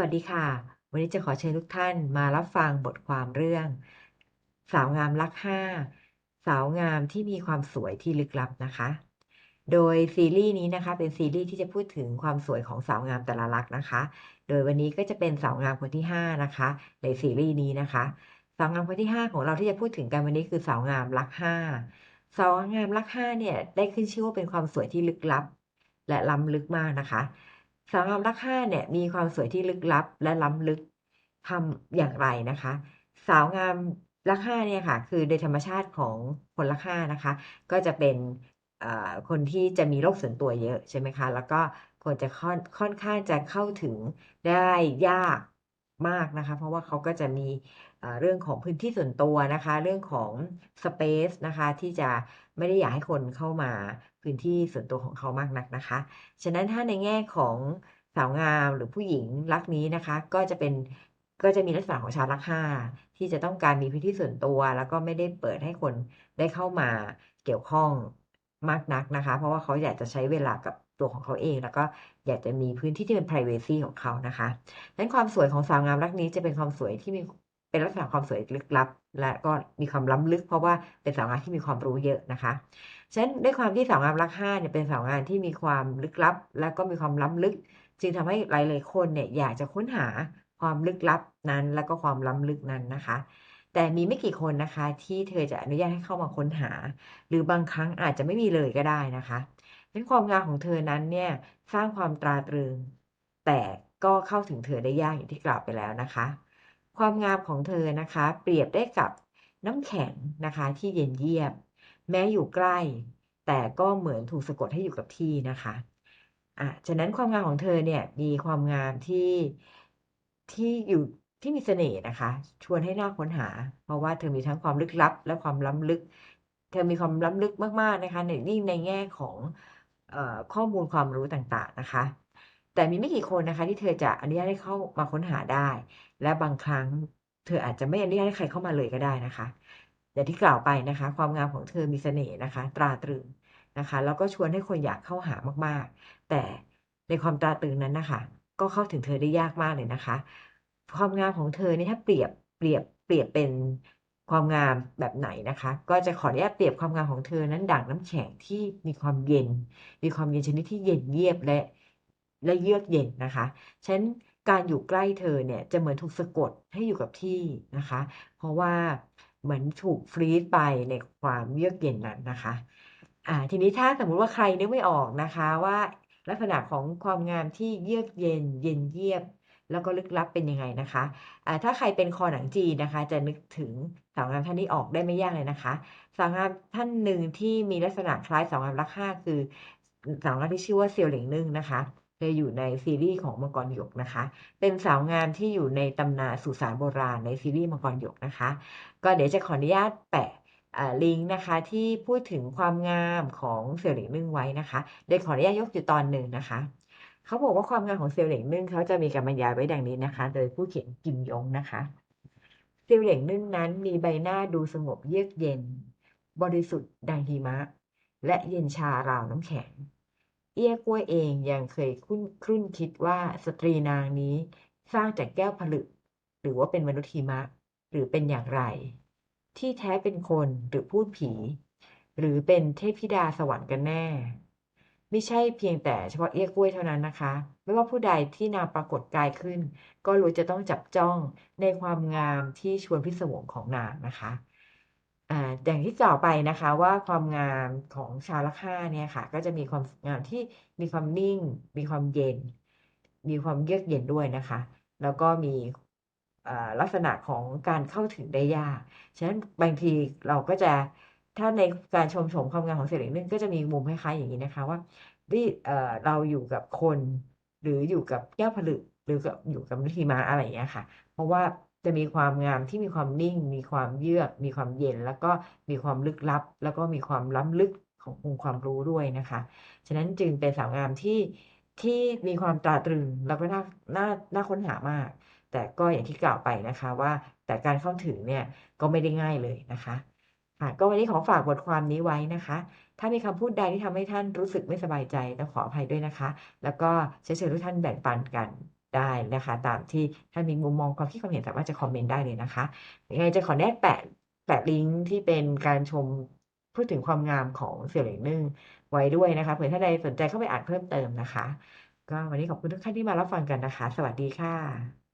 วัสดีค่ะ วันนี้จะขอเชิญทุกท่านมารับฟังบทความเรื่อง สาวงามรักห้าสาวงามที่มีความสวยที่ลึกลับนะคะ โดยซีรีส์นี้นะคะ เป็นซีรีส์ที่จะพูดถึงความสวยของสาวงามแต่ละลักษณ์นะคะ โดยวันนี้ก็จะเป็นสาวงามคนที่ห้านะคะ ในซีรีส์นี้นะคะ สาวงามคนที่ห้าของเราที่จะพูดถึงกันวันนี้คือสาวงามรักห้าสาวงามรักห้าเนี่ยได้ขึ้นชื่อว่าเป็นความสวยที่ลึกลับ และล้ำลึกมากนะคะ สาวงามลักห้าเนี่ยมีความสวยที่ลึกลับและล้ำลึกทำอย่างไรนะคะ สาวงามลักห้าเนี่ยค่ะ คือโดยธรรมชาติของคนลักห้านะคะ ก็จะเป็นคนที่จะมีโรคส่วนตัวเยอะใช่ไหมคะ แล้วก็คนจะค่อนค่อนข้างจะเข้าถึงได้ยาก มากนะคะ เพราะว่าเขาก็จะมีเรื่องของพื้นที่ส่วนตัวนะคะ เรื่องของสเปซนะคะที่จะไม่ได้อยากให้คนเข้ามาพื้นที่ส่วนตัวของเขามากนักนะคะ ฉะนั้นถ้าในแง่ของสาวงามหรือผู้หญิงรักนี้นะคะ ก็จะเป็นก็จะมีลักษณะของชาวรักห้าที่จะต้องการมีพื้นที่ส่วนตัว แล้วก็ไม่ได้เปิดให้คนได้เข้ามาเกี่ยวข้องมากนักนะคะ เพราะว่าเขาอยากจะใช้เวลากับ ตัวของเขาเอง แล้วก็อยากจะมีพื้นที่ที่เป็น p r i เวซีของเขานะคะดังนั้นความสวยของสาวงามรักนี้จะเป็นความสวยที่มีเป็นลักษณะความสวยลึกลับ และก็มีความล้ำลึก เพราะว่าเป็นสาวงามที่มีความรู้เยอะนะคะฉะนั้นด้วยความที่สาวงามรักห้าเนี่ยเป็นสาวงามที่มีความลึกลับ และก็มีความล้ำลึก จึงทำให้หลายๆคนเนี่ยอยากจะค้นหาความลึกลับนั้น และก็ความล้ำลึกนั้นนะคะแต่มีไม่กี่คนนะคะที่เธอจะอนุญาตให้เข้ามาค้นหา หรือบางครั้งอาจจะไม่มีเลยก็ได้นะคะ ดังความงามของเธอนั้นเนี่ยสร้างความตราตรึง แต่ก็เข้าถึงเธอได้ยากอย่างที่กล่าวไปแล้วนะคะ ความงามของเธอนะคะ เปรียบได้กับน้ำแข็งนะคะที่เย็นเยียบ แม้อยู่ใกล้ แต่ก็เหมือนถูกสะกดให้อยู่กับที่นะคะอะฉะนั้นความงามของเธอเนี่ยมีความงามที่ที่อยู่ที่มีเสน่ห์นะคะ ชวนให้น่าค้นหา เพราะว่าเธอมีทั้งความลึกลับ และความล้ำลึก เธอมีความล้ำลึกมากๆนะคะในนี่ในแง่ของ ข้อมูลความรู้ต่างๆนะคะ แต่มีไม่กี่คนนะคะ ที่เธอจะอนุญาตให้เข้ามาค้นหาได้ และบางครั้งเธออาจจะไม่อนุญาตให้ใครเข้ามาเลยก็ได้นะคะ อย่างที่กล่าวไปนะคะ ความงามของเธอมีเสน่ห์นะคะ ตราตรึงนะคะ แล้วก็ชวนให้คนอยากเข้าหามากๆ แต่ในความตราตรึงนั้นนะคะ ก็เข้าถึงเธอได้ยากมากเลยนะคะ ความงามของเธอนี่ถ้าเปรียบเปรียบเปรียบเป็น ความงามแบบไหนนะคะ ก็จะขออนุญาตเปรียบความงามของเธอนั้นดั่งน้ำแข็งที่มีความเย็น มีความเย็นชนิดที่เย็นเยียบและและเยือกเย็นนะคะฉะนั้นการอยู่ใกล้เธอเนี่ยจะเหมือนถูกสะกดให้อยู่กับที่นะคะ เพราะว่าเหมือนถูกฟรีซไปในความเยือกเย็นนั้นนะคะอ่าทีนี้ถ้าสมมุติว่าใครนึกไม่ออกนะคะว่าลักษณะของความงามที่เยือกเย็น เย็นเยียบ แล้วก็ลึกลับเป็นยังไงนะคะอ่าถ้าใครเป็นคอหนังจีนนะคะ จะนึกถึงสาวงามท่านนี้ออกได้ไม่ยากเลยนะคะสาวงามท่านหนึ่งที่มีลักษณะคล้ายสาวงามรักห้าคือสาวงามที่ชื่อว่าเซียวเหลิงนึ่งนะคะเธออยู่ในซีรีส์ของมังกรหยกนะคะ เป็นสาวงามที่อยู่ในตำนานสุสานโบราณในซีรีส์มังกรหยกนะคะ ก็เดี๋ยวจะขออนุญาตแปะลิงก์นะคะที่พูดถึงความงามของเซลล์เหล็กนึ่งไว้นะคะ โดยขออนุญาตยกอยู่ตอนหนึ่งนะคะ เขาบอกว่าความงามของเซลล์เหล็กนึ่งเขาจะมีการบรรยายไว้ดังนี้นะคะ โดยผู้เขียนกิมยงนะคะ เซลล์เหล็กนึ่งนั้นมีใบหน้าดูสงบเยือกเย็น บริสุทธิ์ดังหิมะ และเย็นชาราวน้ำแข็ง เอี้ยกล้วยเองยังเคยคุ้นครุ่นคิดว่าสตรีนางนี้สร้างจากแก้วผลึก หรือว่าเป็นมนุษย์หิมะ หรือเป็นอย่างไร ที่แท้เป็นคนหรือพูดผี หรือเป็นเทพธิดาสวรรค์กันแน่ ไม่ใช่เพียงแต่เฉพาะเอี้ยกล้วยเท่านั้นนะคะ ไม่ว่าผู้ใดที่นามปรากฏกายขึ้น ก็รู้จะต้องจับจ้องในความงามที่ชวนพิศวงของนางนะคะอย่างที่กล่าวไปนะคะว่าความงามของชาวลัคนาเนี่ยค่ะ ก็จะมีความงามที่มีความนิ่ง มีความเย็น มีความเยือกเย็นด้วยนะคะ แล้วก็มีลักษณะของการเข้าถึงได้ยาก ฉะนั้นบางทีเราก็จะ ถ้าในการชมชมความงามของเสียงนึ่งก็จะมีมุมคล้ายๆอย่างนี้นะคะว่าที่เราอยู่กับคนหรืออยู่กับแก้วผลึกหรือกับอยู่กับนิมาอะไรอย่างเงี้ยค่ะ เพราะว่าจะมีความงามที่มีความนิ่ง มีความเยือก มีความเย็น แล้วก็มีความลึกลับ แล้วก็มีความล้ำลึกขององค์ความรู้ด้วยนะคะ ฉะนั้นจึงเป็นสาวงามที่ที่มีความตราตรึงแล้วก็น่าน่าน่าค้นหามาก แต่ก็อย่างที่กล่าวไปนะคะว่าแต่การเข้าถึงเนี่ยก็ไม่ได้ง่ายเลยนะคะ ค่ะก็วันนี้ขอฝากบทความนี้ไว้นะคะ ถ้ามีคำพูดใดที่ทำให้ท่านรู้สึกไม่สบายใจต้องขออภัยด้วยนะคะ แล้วก็เชิญทุกท่านแบ่งปันกันได้นะคะ ตามที่ท่านมีมุมมองความคิดความเห็นสามารถจะคอมเมนต์ได้เลยนะคะยังไงจะขออนุญาตแปะแปะลิงก์ที่เป็นการชมพูดถึงความงามของเสี่ยวเหล็งนึ่งไว้ด้วยนะคะเผื่อท่านใดสนใจเข้าไปอ่านเพิ่มเติมนะคะ ก็วันนี้ขอบคุณทุกท่านที่มารับฟังกันนะคะ สวัสดีค่ะ